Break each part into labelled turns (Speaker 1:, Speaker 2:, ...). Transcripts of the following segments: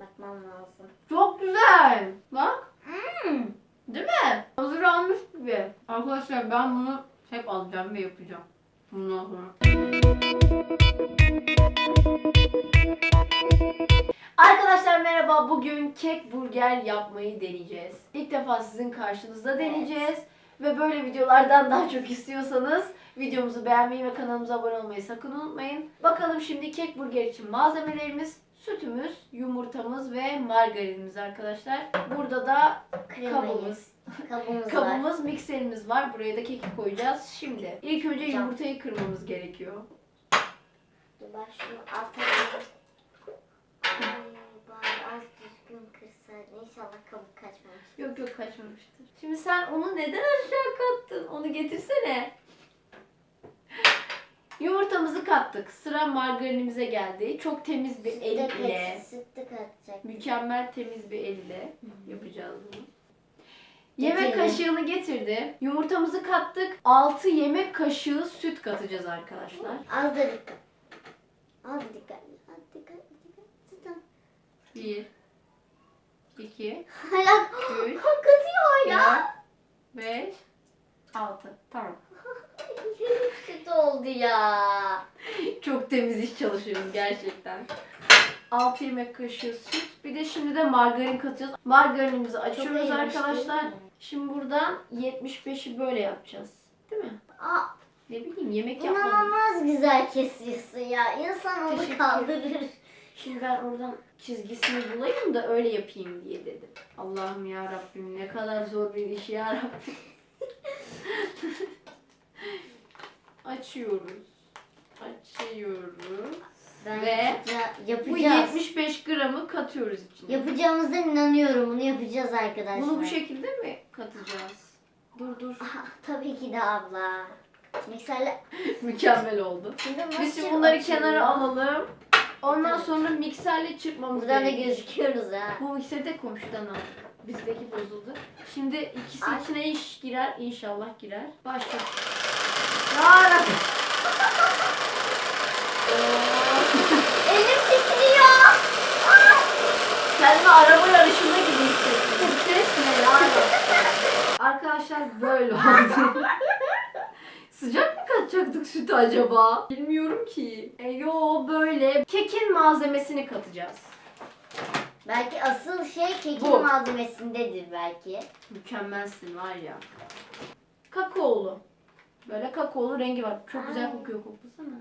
Speaker 1: Bakmam lazım.
Speaker 2: Çok güzel. Bak.
Speaker 1: Hmm.
Speaker 2: Değil mi? Hazırlanmış gibi. Arkadaşlar ben bunu hep alacağım ve yapacağım. Bundan sonra. Arkadaşlar merhaba. Bugün kek burger yapmayı deneyeceğiz. İlk defa sizin karşınızda deneyeceğiz. Ve böyle videolardan daha çok istiyorsanız videomuzu beğenmeyi ve kanalımıza abone olmayı sakın unutmayın. Bakalım şimdi kek burger için malzemelerimiz sütümüz, yumurtamız ve margarinimiz arkadaşlar. Burada da
Speaker 1: Kremayı.
Speaker 2: kabımız,
Speaker 1: Kabımız var.
Speaker 2: kabımız, mikserimiz var. Buraya da keki koyacağız. Şimdi ilk önce
Speaker 1: Cam.
Speaker 2: yumurtayı kırmamız gerekiyor.
Speaker 1: Dur ben şunu alayım. Ay, bari az düzgün kırsaydın. İnşallah kabuk kaçmamış.
Speaker 2: Yok yok kaçmamıştır. Şimdi sen onu neden aşağı kattın? Onu getirsene. Yumurtamızı kattık. Sıra margarinimize geldi. Çok temiz bir el
Speaker 1: Sütte
Speaker 2: ile,
Speaker 1: kaç, sütte kaçacak.
Speaker 2: mükemmel temiz bir el ile yapacağız bunu. Yemek
Speaker 1: Getirelim.
Speaker 2: kaşığını getirdi. Yumurtamızı kattık. 6 yemek kaşığı süt katacağız arkadaşlar.
Speaker 1: Az da dikkat. Az dikkat. Az dikkat. dikkat. Sütten.
Speaker 2: 1 2
Speaker 1: Hala
Speaker 2: 3
Speaker 1: katıyor hala.
Speaker 2: 4 5 6 Tamam.
Speaker 1: Süt oldu ya.
Speaker 2: Çok temiz iş çalışıyorum gerçekten. 6 yemek kaşığı süt. Bir de şimdi de margarin katacağız. Margarinimizi açıyoruz
Speaker 1: erimiş
Speaker 2: arkadaşlar.
Speaker 1: değil mi?
Speaker 2: Şimdi buradan 75'i böyle yapacağız. Değil mi?
Speaker 1: Aa,
Speaker 2: Ne bileyim yemek yapmadım.
Speaker 1: inanılmaz güzel kesiyorsun ya. İnsan onu
Speaker 2: Teşekkür
Speaker 1: kaldırır.
Speaker 2: Şimdi ben oradan çizgisini bulayım da öyle yapayım diye dedim. Allah'ım ya Rabbim ne kadar zor bir iş ya Rabbim. Açıyoruz. Açıyoruz.
Speaker 1: Ben
Speaker 2: Ve
Speaker 1: yapaca-
Speaker 2: Bu
Speaker 1: yapacağız.
Speaker 2: 75 gramı katıyoruz içine.
Speaker 1: Yapacağımızdan inanıyorum. Bunu yapacağız arkadaşlar.
Speaker 2: Bunu bu şekilde mi katacağız? Dur dur.
Speaker 1: Aha, tabii ki de abla. Mikserle...
Speaker 2: Mükemmel oldu.
Speaker 1: Şimdi
Speaker 2: Biz
Speaker 1: nasıl
Speaker 2: şimdi bunları
Speaker 1: açılıyor?
Speaker 2: kenara alalım. Ondan sonra mikserle çırpmamız
Speaker 1: Buradan da
Speaker 2: gerekiyor.
Speaker 1: gözüküyoruz ha.
Speaker 2: Bu mikseri de komşudan aldık. Bizdeki bozuldu. Şimdi ikisi
Speaker 1: Ay.
Speaker 2: içine iş girer. inşallah girer. Başla. Ya
Speaker 1: Elim titriyor.
Speaker 2: Kendimi araba yarışında gibi hissettim. Ses ne? Arkadaşlar böyle oldu. Sıcak mı katacaktık sütü acaba? Bilmiyorum ki. E, yo böyle. Kekin malzemesini katacağız.
Speaker 1: Belki asıl şey kekin
Speaker 2: Bu.
Speaker 1: malzemesindedir belki.
Speaker 2: Mükemmelsin var ya. Kakaolu. Böyle kakaolu rengi var. Çok güzel
Speaker 1: Ay.
Speaker 2: kokuyor koklasana.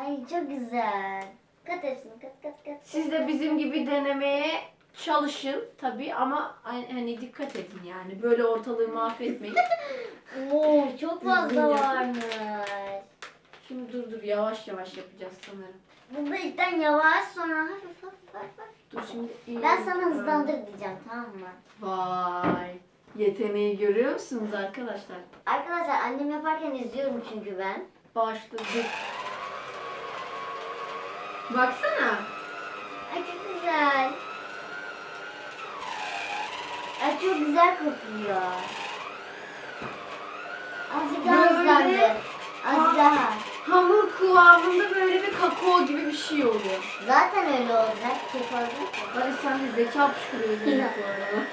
Speaker 1: Ay çok güzel. Kat hepsini kat kat kat.
Speaker 2: Siz de bizim gibi denemeye çalışın tabii ama hani dikkat edin yani. Böyle ortalığı mahvetmeyin.
Speaker 1: Oo çok fazla varmış.
Speaker 2: Şimdi dur dur yavaş yavaş yapacağız sanırım.
Speaker 1: Bunda ilkten yavaş sonra hafif hafif hafif.
Speaker 2: Dur şimdi
Speaker 1: Ben sana hızlandır diyeceğim tamam mı?
Speaker 2: Vay. Yeteneği görüyor musunuz arkadaşlar?
Speaker 1: Arkadaşlar annem yaparken izliyorum çünkü ben.
Speaker 2: Başladık. Baksana.
Speaker 1: Ay çok güzel. Ay çok güzel kokuyor. Azıcık daha
Speaker 2: Böyle-
Speaker 1: hızlandır. Az
Speaker 2: Aa.
Speaker 1: daha.
Speaker 2: Hamur kıvamında böyle bir kakao gibi bir şey oluyor.
Speaker 1: Zaten öyle olacak. Olacak. ya.
Speaker 2: Hadi sen de zeka bu arada.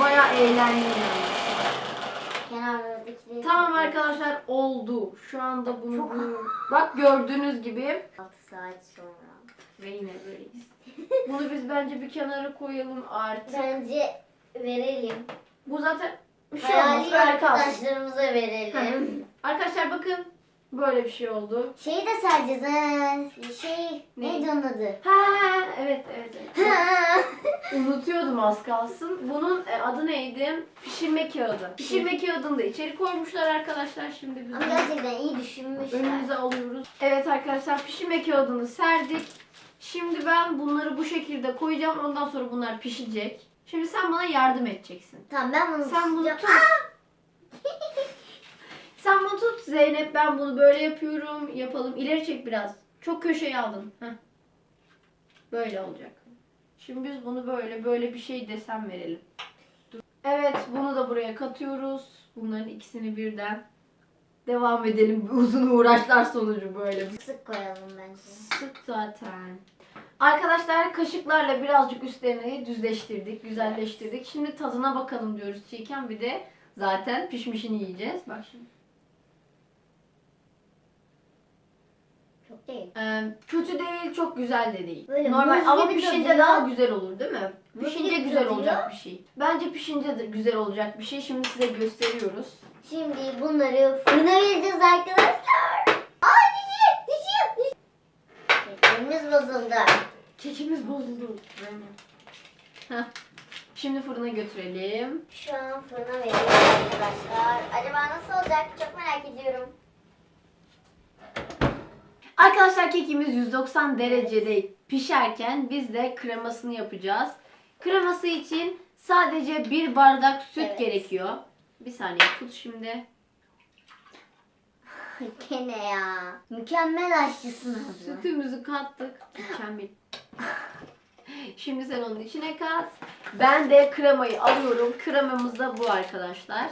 Speaker 2: Bayağı eğlendim Tamam arkadaşlar oldu. Şu anda bunu
Speaker 1: Çok-
Speaker 2: bak gördüğünüz gibi
Speaker 1: 6 saat sonra.
Speaker 2: ve yine böyleyiz. Bunu biz bence bir kenara koyalım artık.
Speaker 1: Bence verelim.
Speaker 2: Bu zaten bir şey olmaz.
Speaker 1: Hayali arkadaşlarımıza verelim.
Speaker 2: Arkadaşlar bakın böyle bir şey oldu.
Speaker 1: Şeyi de sereceğiz ha. Şey
Speaker 2: Ne?
Speaker 1: neydi onun adı?
Speaker 2: Ha evet evet. evet. Unutuyordum az kalsın. Bunun e, adı neydi? Pişirme kağıdı. Pişirme kağıdını da içeri koymuşlar arkadaşlar. Şimdi biz
Speaker 1: Ama
Speaker 2: bunu
Speaker 1: gerçekten iyi düşünmüşler.
Speaker 2: önümüze alıyoruz. Evet arkadaşlar pişirme kağıdını serdik. Şimdi ben bunları bu şekilde koyacağım. Ondan sonra bunlar pişecek. Şimdi sen bana yardım edeceksin.
Speaker 1: Tamam ben bunu
Speaker 2: Sen bunu
Speaker 1: tutacağım.
Speaker 2: tut. Sen bunu tut Zeynep. Ben bunu böyle yapıyorum. Yapalım. İleri çek biraz. Çok köşeye aldın. Heh. Böyle olacak. Şimdi biz bunu böyle böyle bir şey desen verelim. Dur. Evet bunu da buraya katıyoruz. Bunların ikisini birden devam edelim. Uzun uğraşlar sonucu böyle.
Speaker 1: Sık koyalım bence.
Speaker 2: Sık zaten. Arkadaşlar kaşıklarla birazcık üstlerini düzleştirdik, güzelleştirdik. Şimdi tadına bakalım diyoruz çiğken bir de zaten pişmişini yiyeceğiz. Bak şimdi.
Speaker 1: Çok değil.
Speaker 2: Ee, kötü değil, çok güzel de değil.
Speaker 1: Böyle
Speaker 2: Normal ama
Speaker 1: gibi
Speaker 2: pişince daha güzel olur değil mi? Pişince
Speaker 1: gibi
Speaker 2: güzel olacak bir şey. Bence pişince de güzel olacak bir şey. Şimdi size gösteriyoruz.
Speaker 1: Şimdi bunları fırına vereceğiz arkadaşlar. Aa dişim dişim dişim. Keklerimiz bozuldu.
Speaker 2: Kekimiz bozuldu. Heh. Şimdi fırına götürelim.
Speaker 1: Şu an fırına veriyoruz arkadaşlar. Acaba nasıl olacak çok merak ediyorum.
Speaker 2: Arkadaşlar kekimiz 190 derecede pişerken biz de kremasını yapacağız. Kreması için sadece bir bardak süt
Speaker 1: Evet.
Speaker 2: gerekiyor. Bir saniye tut şimdi.
Speaker 1: Gene ya. Mükemmel aşçısın abla.
Speaker 2: Sütümüzü kattık. Mükemmel. Şimdi sen onun içine kat. Ben de kremayı alıyorum. Kremamız da bu arkadaşlar.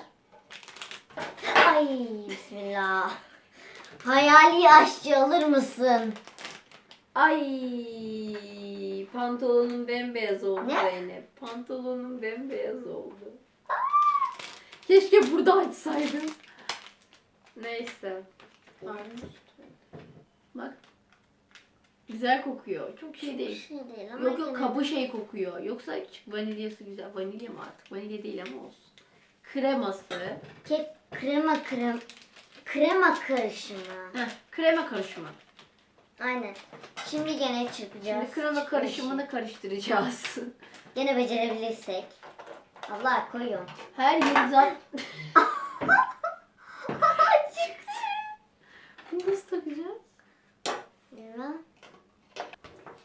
Speaker 1: Ay bismillah. Hayali aşçı alır mısın?
Speaker 2: Ay pantolonum bembeyaz oldu
Speaker 1: Ne?
Speaker 2: Zeynep. Pantolonum bembeyaz oldu. Keşke burada açsaydım. Neyse. Bak. Güzel kokuyor. Çok şey değil.
Speaker 1: Bir şey değil ama
Speaker 2: Yok yok kabı şey kokuyor. Yoksa vanilyası güzel. Vanilya mı artık? Vanilya değil ama olsun. Kreması.
Speaker 1: Kek krema krem krema karışımı.
Speaker 2: Heh, krema karışımı.
Speaker 1: Aynen. Şimdi gene çırpacağız.
Speaker 2: Şimdi krema
Speaker 1: Çıkmış.
Speaker 2: karışımını karıştıracağız.
Speaker 1: Gene becerebilirsek. Allah koyuyorum.
Speaker 2: Her yeri zaten... Bunu nasıl takacağız?
Speaker 1: Yürü.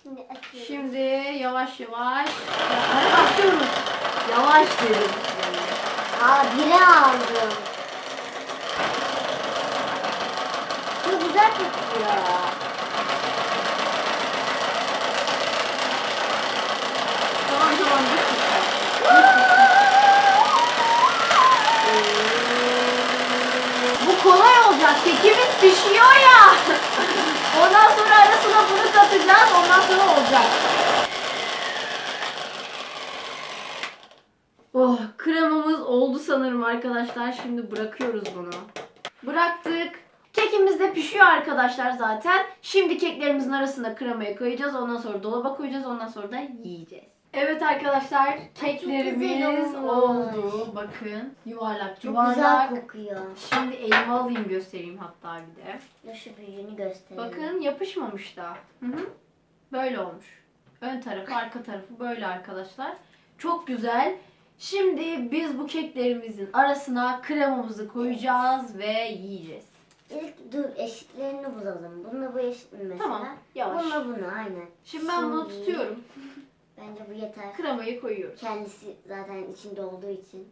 Speaker 1: Şimdi açıyorum.
Speaker 2: Şimdi yavaş yavaş. Hadi başlıyoruz. Yavaş dedim.
Speaker 1: Aa bire aldım.
Speaker 2: Çok güzel kokuyor. Tamam tamam. Bu kolay olacak. Kekimiz pişiyor ya. Ondan sonra arasına bunu katacağız. Ondan sonra olacak. Oh kremamız oldu sanırım arkadaşlar. Şimdi bırakıyoruz bunu. Bıraktık. Kekimiz de pişiyor arkadaşlar zaten. Şimdi keklerimizin arasına kremayı koyacağız. Ondan sonra dolaba koyacağız. Ondan sonra da yiyeceğiz. Evet arkadaşlar keklerimiz
Speaker 1: güzel olmuş.
Speaker 2: oldu. Bakın yuvarlak
Speaker 1: Çok
Speaker 2: yuvarlak.
Speaker 1: güzel kokuyor.
Speaker 2: Şimdi elime alayım göstereyim hatta bir de.
Speaker 1: Dur şu büyüğünü göstereyim.
Speaker 2: Bakın yapışmamış da. Hı hı. Böyle olmuş. Ön tarafı, arka tarafı böyle arkadaşlar. Çok güzel. Şimdi biz bu keklerimizin arasına kremamızı koyacağız ve yiyeceğiz.
Speaker 1: İlk dur eşitlerini bulalım. Bununla bu eşit mi mesela?
Speaker 2: Tamam, yavaş.
Speaker 1: Bununla bunu aynen.
Speaker 2: Şimdi ben bunu
Speaker 1: Şimdi-
Speaker 2: tutuyorum.
Speaker 1: Bence bu yeter.
Speaker 2: Kremayı koyuyoruz.
Speaker 1: Kendisi zaten içinde olduğu için.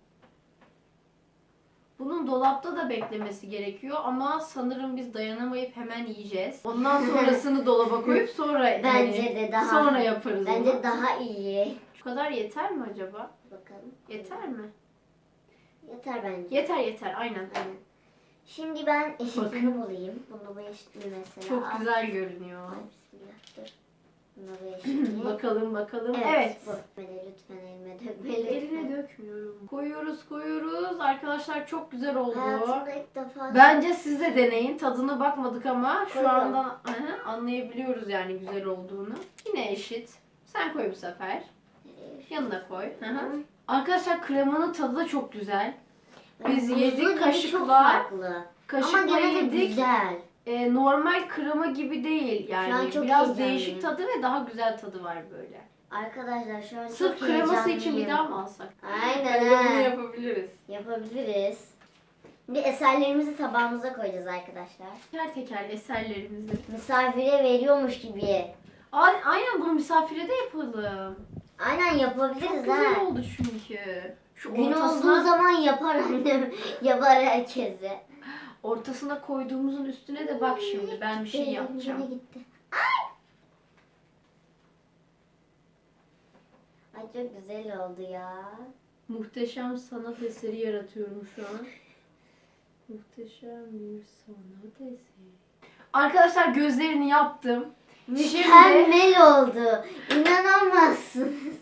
Speaker 2: Bunun dolapta da beklemesi gerekiyor ama sanırım biz dayanamayıp hemen yiyeceğiz. Ondan sonrasını dolaba koyup sonra
Speaker 1: Bence
Speaker 2: yani
Speaker 1: de daha
Speaker 2: sonra yaparız
Speaker 1: Bence
Speaker 2: onu.
Speaker 1: daha iyi.
Speaker 2: Şu kadar yeter mi acaba?
Speaker 1: Bakalım.
Speaker 2: Yeter mi?
Speaker 1: Yeter bence.
Speaker 2: Yeter yeter aynen.
Speaker 1: Aynen. Şimdi ben eşitini bulayım. Bunda bu eşit mi mesela?
Speaker 2: Çok güzel görünüyor.
Speaker 1: Ay, bismillah dur. Bunda bu eşit mi?
Speaker 2: bakalım bakalım.
Speaker 1: Evet.
Speaker 2: Evet.
Speaker 1: Bu. Lütfen elime dökme lütfen.
Speaker 2: Eline dökmüyorum. Koyuyoruz koyuyoruz. Arkadaşlar çok güzel oldu.
Speaker 1: Hayatımda ilk defa
Speaker 2: Bence siz de deneyin. Tadına bakmadık ama şu
Speaker 1: Koyuyorum.
Speaker 2: anda Hı, anlayabiliyoruz yani güzel olduğunu. Yine eşit. Sen koy bu sefer. Yanına koy. Hı. Arkadaşlar kremanın tadı da çok güzel. Biz yedik kaşıkla.
Speaker 1: Çok farklı. Ama
Speaker 2: Kaşıkla
Speaker 1: gene de
Speaker 2: yedik.
Speaker 1: güzel.
Speaker 2: E, normal krema gibi değil yani.
Speaker 1: Şu an çok
Speaker 2: Biraz
Speaker 1: heyecanlıyım.
Speaker 2: değişik tadı ve daha güzel tadı var böyle.
Speaker 1: Arkadaşlar şu an
Speaker 2: Sırf
Speaker 1: çok
Speaker 2: kreması için bir
Speaker 1: heyecanlıyım.
Speaker 2: daha mı alsak?
Speaker 1: Aynen
Speaker 2: Bence bunu
Speaker 1: ha.
Speaker 2: yapabiliriz.
Speaker 1: Yapabiliriz. Şimdi eserlerimizi tabağımıza koyacağız arkadaşlar.
Speaker 2: Teker teker eserlerimizi.
Speaker 1: Misafire veriyormuş gibi.
Speaker 2: A- Aynen bunu misafire de yapalım.
Speaker 1: Aynen
Speaker 2: Çok
Speaker 1: yapabiliriz
Speaker 2: güzel
Speaker 1: ha.
Speaker 2: oldu çünkü. Şu
Speaker 1: Gün
Speaker 2: ortasına,
Speaker 1: olduğu zaman yapar annem. yapar herkese.
Speaker 2: ortasına koyduğumuzun üstüne de bak şimdi ben bir şey yapacağım.
Speaker 1: yine gitti. Ay! Ay çok güzel oldu ya.
Speaker 2: Muhteşem sanat eseri yaratıyorum şu an. Muhteşem bir sanat eseri. Arkadaşlar gözlerini yaptım. Şimdi
Speaker 1: Mükemmel oldu. İnanamazsınız.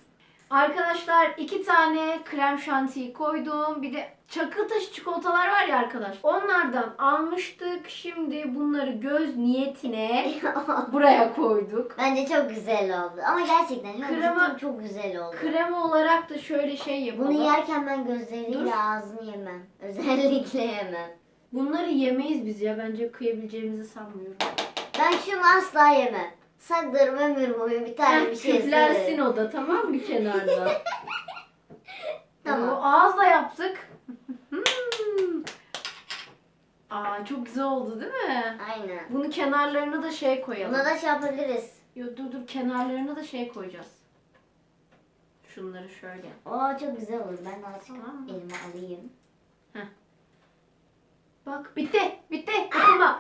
Speaker 2: Arkadaşlar iki tane krem şantiyi koydum. Bir de çakıl taşı çikolatalar var ya arkadaş. Onlardan almıştık. Şimdi bunları göz niyetine buraya koyduk.
Speaker 1: Bence çok güzel oldu. Ama gerçekten çok,
Speaker 2: Krema-
Speaker 1: cidden çok güzel oldu.
Speaker 2: Krem olarak da şöyle şey yapalım.
Speaker 1: Bunu yerken ben gözleriyle
Speaker 2: Dur.
Speaker 1: ağzını yemem. Özellikle yemem.
Speaker 2: Bunları yemeyiz biz ya. Bence kıyabileceğimizi sanmıyorum.
Speaker 1: Ben şunu asla yemem. Saklarım ömür boyu bir tane
Speaker 2: Heh,
Speaker 1: bir şey
Speaker 2: küflensin
Speaker 1: ısırırım.
Speaker 2: o da tamam mı kenarda?
Speaker 1: Tamam.
Speaker 2: O ağızla yaptık. Hmm. Aa çok güzel oldu değil mi?
Speaker 1: Aynen.
Speaker 2: Bunu kenarlarına da şey koyalım.
Speaker 1: Buna da şey yapabiliriz.
Speaker 2: Yo, dur dur kenarlarına da şey koyacağız. Şunları şöyle.
Speaker 1: Oo çok güzel olur. Ben de azıcık
Speaker 2: Tamam
Speaker 1: elime alayım.
Speaker 2: Bak bitti bitti dokunma.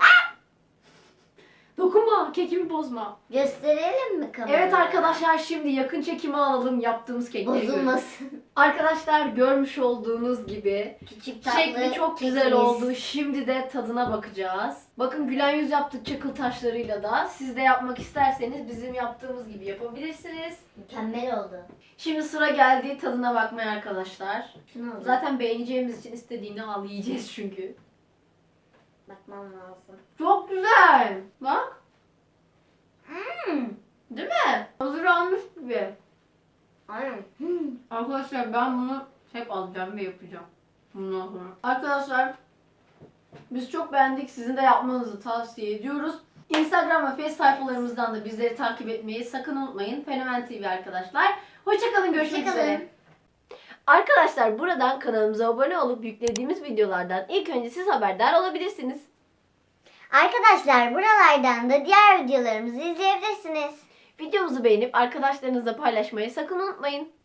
Speaker 2: Dokunma kekimi bozma.
Speaker 1: Gösterelim mi kameraya?
Speaker 2: Evet arkadaşlar şimdi yakın çekimi alalım yaptığımız kekleri.
Speaker 1: Bozulmasın.
Speaker 2: Arkadaşlar görmüş olduğunuz gibi
Speaker 1: Küçük tatlı
Speaker 2: Şekli çok güzel
Speaker 1: kekimiz.
Speaker 2: oldu. Şimdi de tadına bakacağız. Bakın gülen yüz yaptık çakıl taşlarıyla da. Siz de yapmak isterseniz bizim yaptığımız gibi yapabilirsiniz.
Speaker 1: Mükemmel oldu.
Speaker 2: Şimdi sıra geldi tadına bakmaya arkadaşlar.
Speaker 1: Şunu.
Speaker 2: Zaten beğeneceğimiz için istediğini al yiyeceğiz çünkü.
Speaker 1: Bakmam lazım.
Speaker 2: Çok güzel. Bak.
Speaker 1: Hmm.
Speaker 2: Değil mi? Hazır almış gibi.
Speaker 1: Aynen. Hmm.
Speaker 2: Arkadaşlar ben bunu hep alacağım ve yapacağım. Bundan sonra. Arkadaşlar biz çok beğendik. Sizin de yapmanızı tavsiye ediyoruz. Instagram ve Face sayfalarımızdan da bizleri takip etmeyi sakın unutmayın. Fenomen TV arkadaşlar. Hoşçakalın. Görüşmek
Speaker 1: Hoşça
Speaker 2: üzere. Arkadaşlar buradan kanalımıza abone olup yüklediğimiz videolardan ilk önce siz haberdar olabilirsiniz.
Speaker 1: Arkadaşlar buralardan da diğer videolarımızı izleyebilirsiniz.
Speaker 2: Videomuzu beğenip arkadaşlarınızla paylaşmayı sakın unutmayın.